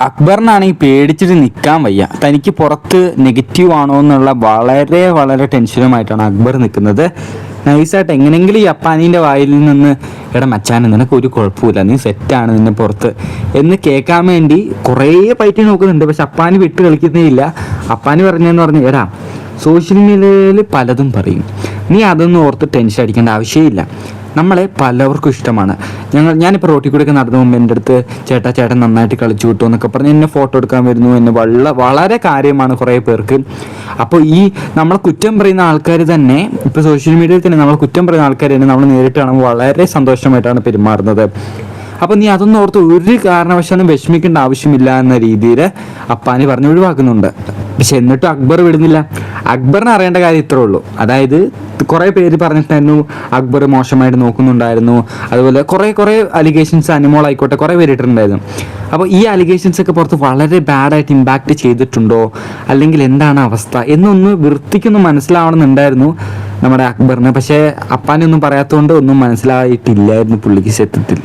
അക്ബറിനാണെങ്കിൽ പേടിച്ചിട്ട് നിൽക്കാൻ വയ്യ. തനിക്ക് പുറത്ത് നെഗറ്റീവ് ആണോ എന്നുള്ള വളരെ വളരെ ടെൻഷനുമായിട്ടാണ് അക്ബർ നിൽക്കുന്നത്. നൈസായിട്ട് എങ്ങനെങ്കിലും ഈ അപ്പാനീന്റെ വായിൽ നിന്ന് എടാ മച്ചാന് നിനക്ക് ഒരു കുഴപ്പമില്ല നീ സെറ്റാണ് നിന്നെ പുറത്ത് എന്ന് കേൾക്കാൻ വേണ്ടി കുറേ പൈറ്റി നോക്കുന്നുണ്ട്. പക്ഷെ അപ്പാനി വിട്ട് കളിക്കുന്നേ ഇല്ല. അപ്പാനി പറഞ്ഞതെന്ന് പറഞ്ഞു എടാ സോഷ്യൽ മീഡിയയിൽ പലതും പറയും. നീ അതൊന്നും ഓർത്ത് ടെൻഷൻ അടിക്കേണ്ട ആവശ്യമില്ല. നമ്മളെ പലവർക്കും ഇഷ്ടമാണ്. ഞങ്ങൾ ഞാനിപ്പോൾ റോട്ടിൽ കൂടെയൊക്കെ നടന്നു പോകുമ്പോൾ എന്റെ അടുത്ത് ചേട്ടാ ചേട്ടൻ നന്നായിട്ട് കളിച്ചു കിട്ടും എന്നൊക്കെ പറഞ്ഞ് എന്നെ ഫോട്ടോ എടുക്കാൻ വരുന്നു എന്ന് വള വളരെ കാര്യമാണ് കുറേ പേർക്ക്. അപ്പോൾ ഈ നമ്മളെ കുറ്റം പറയുന്ന ആൾക്കാർ തന്നെ ഇപ്പോൾ സോഷ്യൽ മീഡിയയിൽ തന്നെ നമ്മൾ കുറ്റം പറയുന്ന ആൾക്കാർ തന്നെ നമ്മൾ നേരിട്ട് കാണുമ്പോൾ വളരെ സന്തോഷമായിട്ടാണ് പെരുമാറുന്നത്. അപ്പോൾ നീ അതൊന്നും ഓർത്ത് ഒരു കാരണവശാലും വിഷമിക്കേണ്ട ആവശ്യമില്ല എന്ന രീതിയിൽ അപ്പാനി പറഞ്ഞ് ഒഴിവാക്കുന്നുണ്ട്. പക്ഷെ എന്നിട്ടും അക്ബർ വിടുന്നില്ല. അക്ബറിന് അറിയേണ്ട കാര്യം ഇത്രേ ഉള്ളൂ. അതായത് കുറേ പേര് പറഞ്ഞിട്ടായിരുന്നു അക്ബർ മോശമായിട്ട് നോക്കുന്നുണ്ടായിരുന്നു. അതുപോലെ കുറേ കുറേ അലിഗേഷൻസ് അനിമോൾ ആയിക്കോട്ടെ കുറേ പേര് ഇട്ടിട്ടുണ്ടായിരുന്നു. അപ്പോൾ ഈ അലിഗേഷൻസ് ഒക്കെ പുറത്ത് വളരെ ബാഡായിട്ട് ഇമ്പാക്റ്റ് ചെയ്തിട്ടുണ്ടോ? അല്ലെങ്കിൽ എന്താണ് അവസ്ഥ? എന്നൊന്ന് വൃത്തിക്കൊന്ന് മനസ്സിലാവണമെന്നുണ്ടായിരുന്നു നമ്മുടെ അക്ബറിന്. പക്ഷേ അപ്പാനൊന്നും പറയാത്തതുകൊണ്ട് ഒന്നും മനസ്സിലായിട്ടില്ലായിരുന്നു പുള്ളിക്ക് സത്യത്തിൽ.